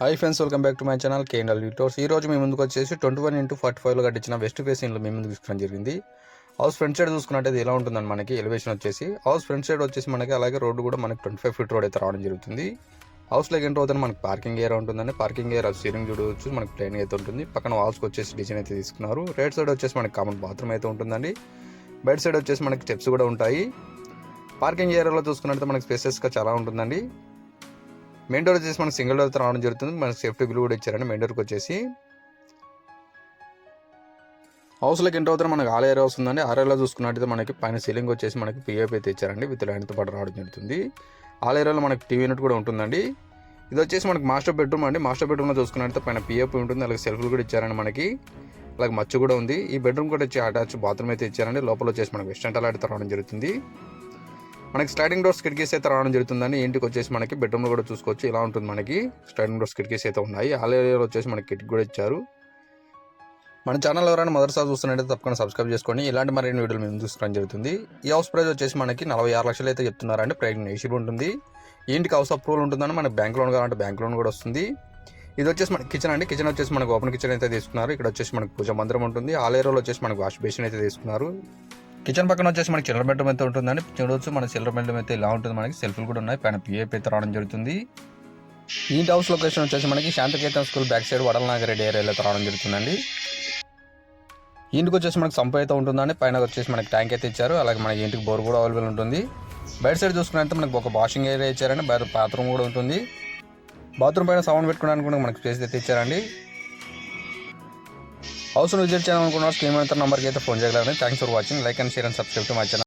Hi friends welcome back to my channel KNL యూటోర్స్ ఈ రోజు మీ ముందుకు వచ్చేసి ట్వంటీ వన్ ఇంటూ ఫార్టీ ఫైవ్లో కట్టించిన వెస్ట్ ఫేసింగ్లో మీ ముందు తీసుకోవడం జరిగింది. హౌస్ ఫ్రంట్ సైడ్ చూసుకున్నట్టయితే ఎలా ఉంటుందని మనకి? ఎలివేషన్ వచ్చేసి. హౌస్ ఫ్రంట్ సైడ్ వచ్చేసి మనకి అలాగే రోడ్డు కూడా మనకి ట్వంటీ ఫైవ్ ఫీట్ రోడ్ అయితే రావడం జరుగుతుంది. హౌస్లోకి ఎంటర్ అవుతుంది మనకి పార్కింగ్ ఏరియా ఉంటుందండి. పార్కింగ్ ఏరియా సీలింగ్ చూడవచ్చు. మనకి ప్లేన్ అయితే ఉంటుంది. పక్కన వాల్స్కి వచ్చేసి డిజైన్ అయితే తీసుకున్నారు. రైట్ సైడ్ వచ్చేసి మనకి కామన్ బాత్రూమ్ అయితే ఉంటుందండి. బయట సైడ్ వచ్చేసి మనకి స్టెప్స్ కూడా ఉంటాయి. పార్కింగ్ ఏరియాలో చూసుకున్నట్లయితే మనకి స్పేసెస్గా చాలా ఉంటుందండి. మెయిన్ డోర్ వచ్చేసి మనకు సింగిల్ డోర్ రావడం జరుగుతుంది. మనకి సేఫ్టీ బిల్ కూడా ఇచ్చారండి. మెయిన్ డోర్కి వచ్చేసి. హౌస్లోకి ఎంటర్ అవుతారు మనకి ఆల్ ఏరియా వస్తుందండి ఆల్ ఏరియాలో చూసుకున్నట్టయితే మనకి పైన సీలింగ్ వచ్చేసి మనకి పిఏపీ అయితే ఇచ్చారండి. విత్ లైన్తో పాటు రావడం జరుగుతుంది. ఆల్ ఏరియాలో మనకి టీవీ యూనిట్ కూడా ఉంటుందండి. ఇది వచ్చేసి మనకి మాస్టర్ బెడ్రూమ్ అండి. మాస్టర్ బెడ్రూమ్లో చూసుకున్నట్టయితే పైన పిఏపీ ఉంటుంది. అలాగే సెల్ఫ్లు కూడా ఇచ్చారండి మనకి. అలాగే మచ్చు కూడా ఉంది. ఈ బెడ్రూమ్ కూడా వచ్చి అటాచ్ బాత్రూమ్ అయితే ఇచ్చారండి. లోపల వచ్చేసి మనకి వెస్టర్న్ టాయిలెట్ రావడం జరుగుతుంది. మనకి స్లైడింగ్ డోర్స్ కిటికీస్ అయితే రావడం జరుగుతుందని ఇంటికి వచ్చేసి మనకి బెడ్రూమ్లో కూడా చూసుకోవచ్చు. ఇలా ఉంటుంది మనకి. స్లైడింగ్ డోర్స్ కిటికీస్ అయితే ఉన్నాయి. ఆల్ ఏరియాలో వచ్చేసి మనకి కిటికీ కూడా ఇచ్చారు. మన ఛానల్ ఎవరైనా మొదటిసారి చూస్తున్నట్టయితే తప్పకుండా సబ్స్క్రైబ్ చేసుకోండి. ఇలాంటి మరిన్ని వీడియోలు మేము చూసుకోవడం జరుగుతుంది. ఈ హౌస్ ప్రైస్ వచ్చేసి మనకి నలభై ఆరు లక్షలు అయితే చెప్తున్నారండి. ప్రైస్ నెగిషియబుల్ ఉంటుంది. ఇంటికి హౌస్ అప్రూవల్ ఉంటుందని మనకి బ్యాంక్ లోన్ కావాలంటే బ్యాంక్ లోన్ కూడా వస్తుంది. ఇది వచ్చేసి మనకి కిచెన్ అండి. కిచెన్ వచ్చేసి మనకి ఓపెన్ కిచెన్ అయితే తీసుకున్నారు. ఇక్కడ వచ్చేసి మనకు పూజ మందిరం ఉంటుంది. ఆల్ ఏరియాలో వచ్చేసి మనకి వాష్ బేసిన్ అయితే తీసుకున్నారు. కిచెన్ పక్కన వచ్చేసి మనకి చిల్లర బెడ్రూమ్ అయితే ఉంటుందండి. చూడవచ్చు మన చిల్లర బెడ్రూమ్ అయితే ఇలా ఉంటుంది. మనకి సెల్ఫ్లు కూడా ఉన్నాయి. పైన పిఏపీ అయితే రావడం జరుగుతుంది. ఈ హౌస్ లొకేషన్ వచ్చేసి మనకి Shantiketan school back side Vadalanagar Reddy ఏరియాలో రావడం జరుగుతుందండి. ఇంటికి వచ్చేసి మనకి సంప అయితే ఉంటుందండి. పైన వచ్చేసి మనకి ట్యాంక్ అయితే ఇచ్చారు. అలాగే మనకి ఇంటికి బోర్ కూడా అవైలబుల్ ఉంటుంది. బయట సైడ్ చూసుకున్నట్టు మనకి ఒక వాషింగ్ ఏరియా ఇచ్చారండి. బయట బాత్రూమ్ కూడా ఉంటుంది. బాత్రూమ్ పైన సౌండ్ పెట్టుకోవడానికి కూడా మనకి స్పేస్ అయితే ఇచ్చారండి. హౌస్ విజిట్ చేయాలనుకున్న స్క్రీన్ మీద నెంబర్కి అయితే phone చేయగలరండి thanks for watching like and share and subscribe to my channel